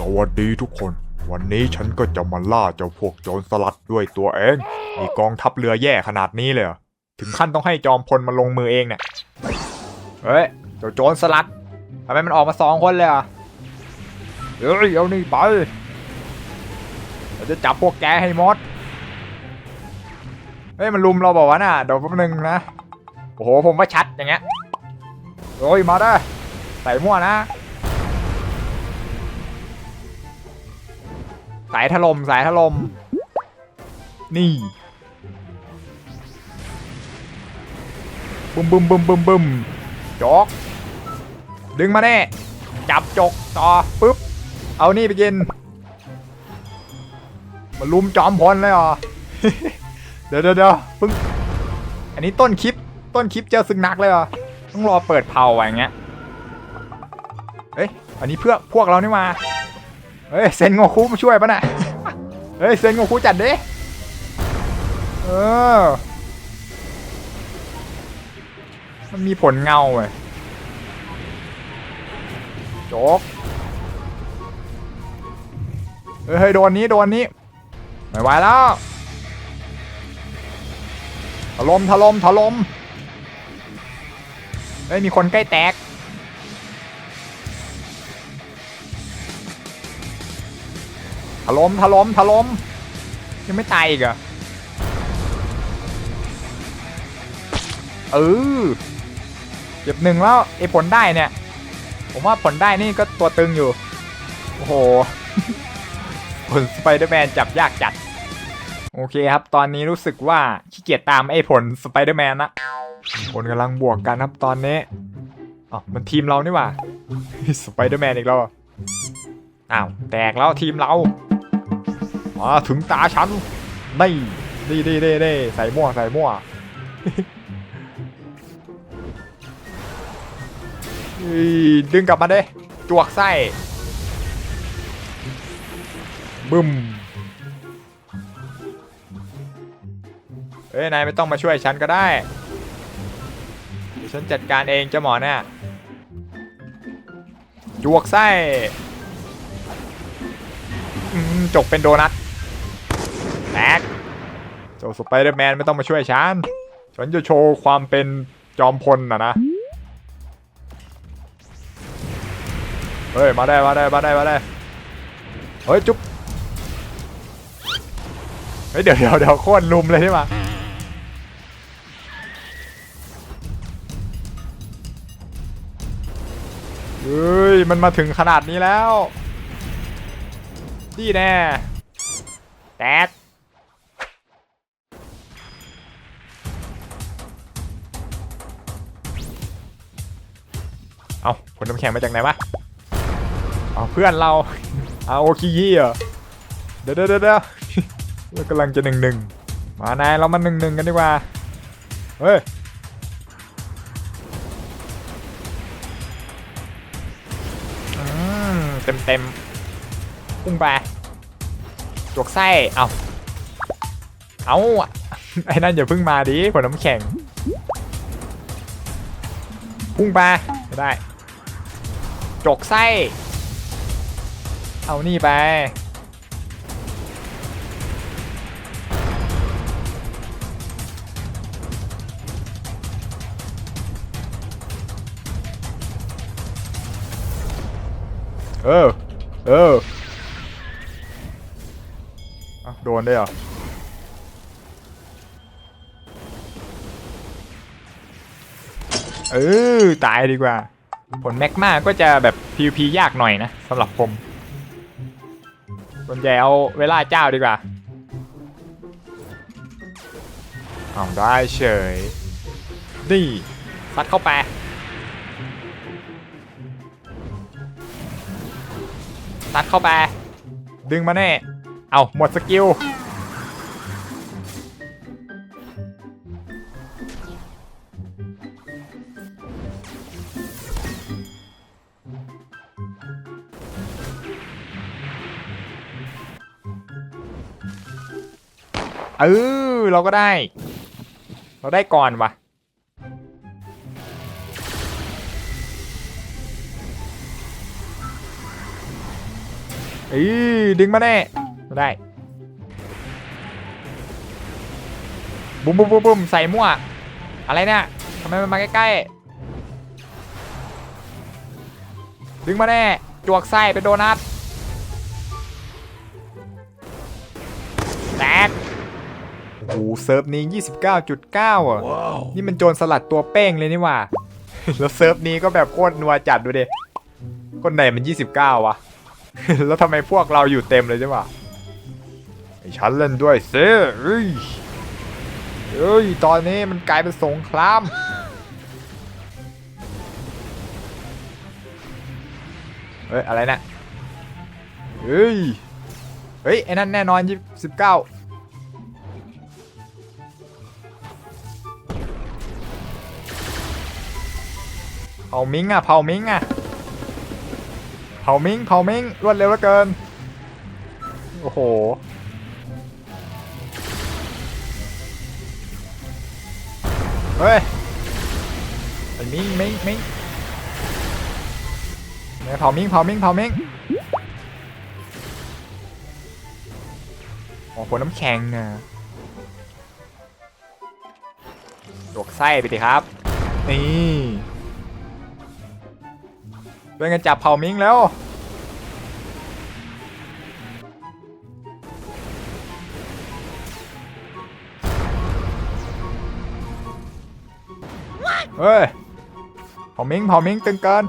สวัสดีทุกคน วันนี้ฉันก็จะมาล่าเจ้าพวกโจรสลัดด้วยตัวเองมีกองทัพเรือแย่ขนาดนี้เลยเหรอถึงขั้นต้องให้จอมพลมาลงมือเองเนี่ยเฮ้ยเจ้าโจรสลัดทำไมมันออกมาสองคนเลยอะเฮ้ยเอานี่ไปเราจะจับพวกแกให้หมดเฮ้ยมันลุมเราบอกว่าน่ะเดี๋ยวแป๊บนึงนะโอ้โหผมว่าชัดอย่างเงี้ยโอ้ยมาได้ใส่มั่วนะายถล่มสายถล่มนี่บึมบึมบึมบึมบึมจกดึงมาแน่ จับจกต่อปุ๊บ เอานี่ไปกิน มาลุมจอมพลเลยเหรอ เดี๋ยวเดี๋ยวเดี๋ยวเพิ่งอันนี้ต้นคลิป ต้นคลิปเจอสึกหนักเลยเหรอ ต้องรอเปิดเผาอย่างเงี้ยเฮ้ย อันนี้เพื่อพวกเรานี่มา เฮ้ยเซนโงคุมาช่วยปะน่ะเฮ้ยเซนโงคุจัดดิเออมันมีผลเงาเว้ยโจกเฮ้ยเฮ้ยโดนนี้โดนนี้ไม่ไหวแล้วถล่มถล่มถล่มเฮ้ยมีคนใกล้แตก ถล่มถล่มถล่มยังไม่ตายอีกเหรอเออเก็บหนึ่งแล้วไอ้ผลได้เนี่ย ผมว่าผลได้นี่ก็ตัวตึงอยู่ โอ้โห ผลสไปเดอร์แมนจับยากจัด โอเคครับ ตอนนี้รู้สึกว่าขี้เกียจตามไอ้ผลสไปเดอร์แมนละคนกำลังบวกกันครับตอนนี้อ๋อมันทีมเรานี่หว่าสไปเดอร์แมนอีกแล้วอ้าว แตกแล้วทีมเรา มาถึงตาฉันนี่นี่นี่นี่นี่ใส่ม่วใส่ม่วดึงกลับมาเด้จวกไส้บึ้มเอ้ยนายไม่ต้องมาช่วยฉันก็ได้เดี๋ยวฉันจัดการเองเจ้าหมอเนี่ยจวกไส้อืมจกเป็นโดนัท แตกเจ้าสไปเดอร์แมนไม่ต้องมาช่วยฉัน ฉันจะโชว์ความเป็นจอมพลนะนะ เฮ้ย มาได้ มาได้ มาได้ มาได้ เฮ้ย จุ๊บ เฮ้ย เดี๋ยวเดี๋ยวเดี๋ยวโคตรลุมเลยใช่ไหมเฮ้ย มันมาถึงขนาดนี้แล้ว นี่แน่ แตก เอาผลน้ำแข็งมาจากไหนวะเอาเพื่อนเราเอาโอคิยี่เหรอเดี๋ยวเดี๋ยวเดี๋ยวเรากำลังจะหนึ่งหนึ่งมานายเรามาหนึ่งหนึ่งกันดีกว่าเฮ้ยเต็มเต็มพุ่งไปจวกไส้เอาเอาไอ้นั่นอย่าเพิ่งมาดิผลน้ำแข็งพุ่งไปไม่ได้ จกไส้ เอานี่ไป เออ เอออะโดนได้เหรอ เออ ตายดีกว่า ผลแมกมาก็จะแบบ PVP ยากหน่อยนะสำหรับผมสนใหญ่เอาเวลาเจ้าดีกว่าเอาได้เฉยนี่ซัดเข้าไปซัดเข้าไป ดึงมาแน่ เอาหมดสกิล เออเราก็ได้ เราได้ก่อนวะเอ้ดึงมาแน่ไม่ได้บุ้มบุ้มบุ้มบุ้มใส่มั่ว อะไรเนี่ยทำไมมันมาใกล้ๆ ดึงมาแน่ จวกไส้เป็นโดนัท โอ้โหเซิร์ฟนี้ 29.9 อะ นี่มันโจรสลัดตัวเป้งเลยนี่หว่า แล้วเซิร์ฟนี้ก็แบบโคตรนัวจัดดูดิคนไหนมัน 29 วะ แล้วทำไมพวกเราอยู่เต็มเลยใช่ปะไอ้ฉันเล่นด้วยเซ่เอ้ยเอ้ย ตอนนี้มันกลายเป็นสงครามเฮ้ย อะไรนะเฮ้ย เฮ้ย ไอ้นั่นแน่นอนยี่สิบเก้า เผามิงอะเผามิงอะเผามิงเผามิงรวดเร็วเหลือเกิน โอ้โห เฮ้ยไอ้มิงมิงมิงเนี่ยเผามิงเผามิงเผามิงโอ๋อคนน้ำแข็งนะลวกไส้ไปดิครับ นี่ เป็นกันจับเผ่ามิงแล้ว เฮ้ย เผามิงเผามิงตึงเกิน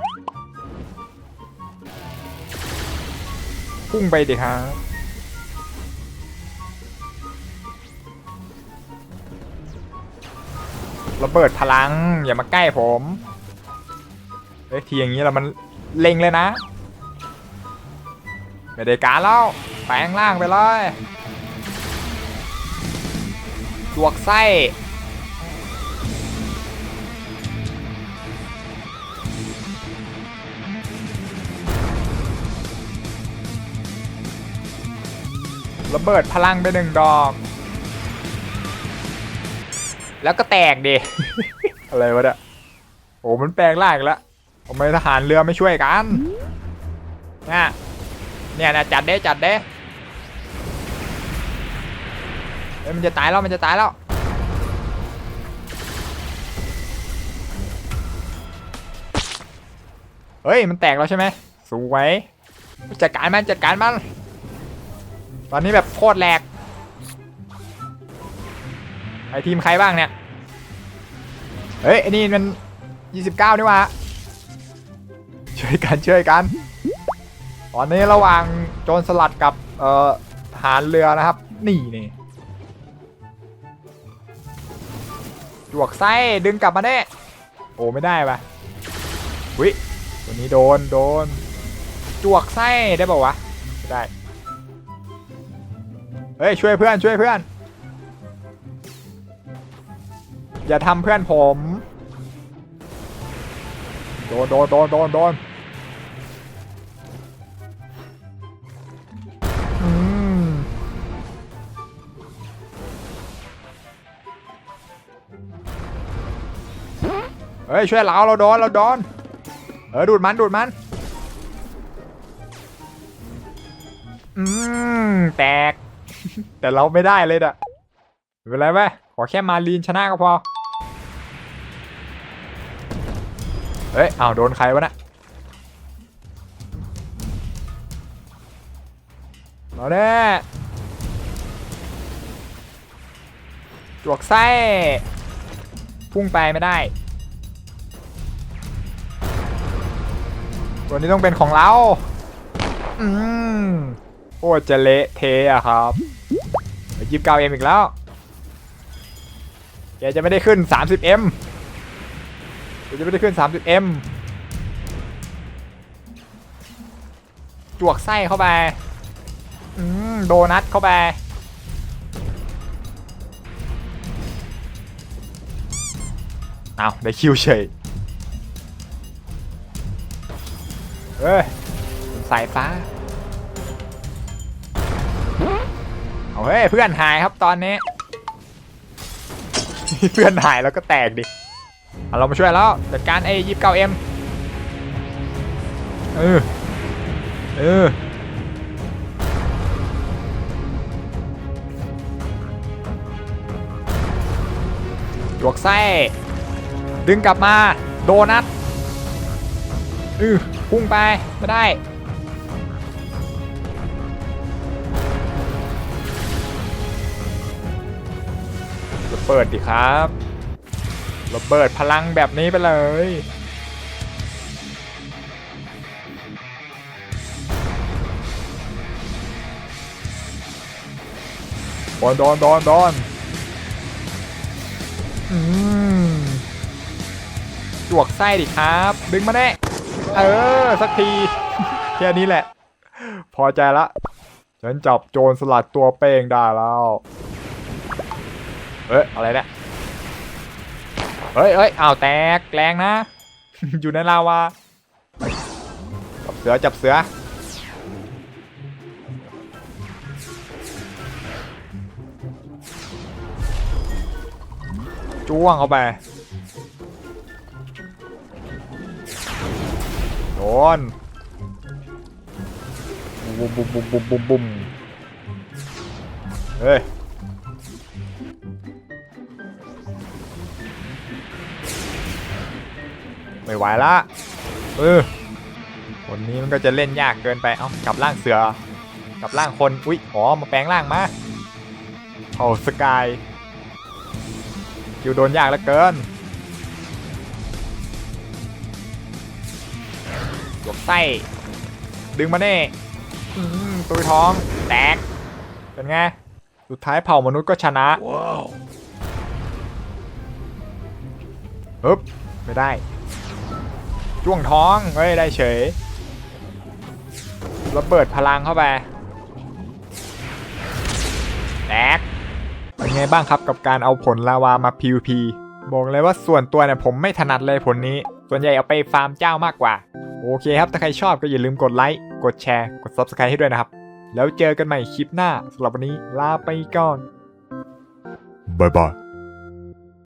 พุ่งไปดิครับระเบิดพลังอย่ามาใกล้ผมเฮ้ยทีอย่างนี้เรามัน เล็งเลยนะ ไม่ได้การแล้ว แปลงร่างไปเลยลวกไส้ ระเบิดพลังไปหนึ่งดอก แล้วก็แตกดิ อะไรวะเนี่ยโอ้มันแปลงร่างแล้ว ทำไมทหารเรือไม่ช่วยกันนี่ยเนี่ยนะจัดเด้จัดเด้เฮ้ยมันจะตายแล้วมันจะตายแล้วเฮ้ยมันแตกแล้วใช่ไหมสวยจัดการมันจัดการมัน ตอนนี้แบบโคตรแหลกไอทีมใครบ้างเนี่ย เฮ้ยไอนี่มัน 29นี่ว่า ช่วยกันช่วยกัน ตอนนี้ระหว่างโจรสลัดกับเอ่อทหารเรือนะครับ นี่นี่จวกไส้ดึงกลับมาได้ โอ้ไม่ได้ปะวิตัวนี้โดนโดน จวกไส้ได้ป่าวะไได้ เฮ้ยช่วยเพื่อนช่วยเพื่อน อย่าทำเพื่อนผม โดนโดนโดนโดนโดน เฮ้ยช่วยเราเราโดนเราโดนเออดูดมันดูดมันอืมแตก แต่เราไม่ได้เลยอะไม่เป็นไรไหมขอแค่มาลีนชนะก็พอเฮ้ยอ้าวโดนใครวะนะมาแน่จวกไส้ พุ่งไปไม่ได้ ตัวนี้ต้องเป็นของเรา อืมโคตรจะเละเทอะครับยิบเก้าเอ็มอีกแล้วแกจะไม่ได้ขึ้น 30M แกจะไม่ได้ขึ้น 30M จวกไส้เข้าไปอืมโดนัทเข้าไป เอาได้คิวเฉย ฮ้ยสายฟ้าเฮ้ยเพื่อนหายครับตอนนี้ เพื่อนหายแล้วก็แตกดิเรามาช่วยแล้วจัดการไอ้ยิบเก้าเอ็มเออเออหยวกไส้ ดึงกลับมา โดนัทอือ พุ่งไปไม่ได้ ระเบิดดิครับระเบิดพลังแบบนี้ไปเลยโดนโดนโดนโดนอืมจวกไส้ดิครับ ดึงมาแน่ เออ สักที แค่นี้แหละ พอใจละ ฉันจับโจรสลัดตัวเป้งได้แล้ว เอ้ยอะไรเนี่ยเฮ้ยเฮ้ยอ้าวแตกแรงนะ อยู่ในลาวา จับเสือจับเสือ จ้วงเข้าไป โดนบุมบุมบุมบุมบุมบุมเฮ้ยไม่ไหวละเออคนนี้มันก็จะเล่นยากเกินไปเอ้ากลับร่างเสือกลับร่างคนอุ๊ยอ๋อมาแปลงร่างมาเผ่าสกายคิวโดนยากเหลือเกิน ไส้ดึงมาเน่อื้อหือตุยท้อง แตก เป็นไง สุดท้ายเผ่ามนุษย์ก็ชนะว้าวฮึบไม่ได้ จ้วงท้อง เฮ้ย ได้เฉยระเบิดพลังเข้าไปแตกเป็นไงบ้างครับกับการเอาผลลาวามา PVP บอกเลยว่าส่วนตัวเนี่ยผมไม่ถนัดเลยผลนี้ ส่วนใหญ่เอาไปฟาร์มเจ้ามากกว่า โอเคครับ ถ้าใครชอบก็อย่าลืมกดไลค์ กดแชร์ กด Subscribe ให้ด้วยนะครับ แล้วเจอกันใหม่คลิปหน้าสำหรับวันนี้ลาไปก่อน บ๊ายบาย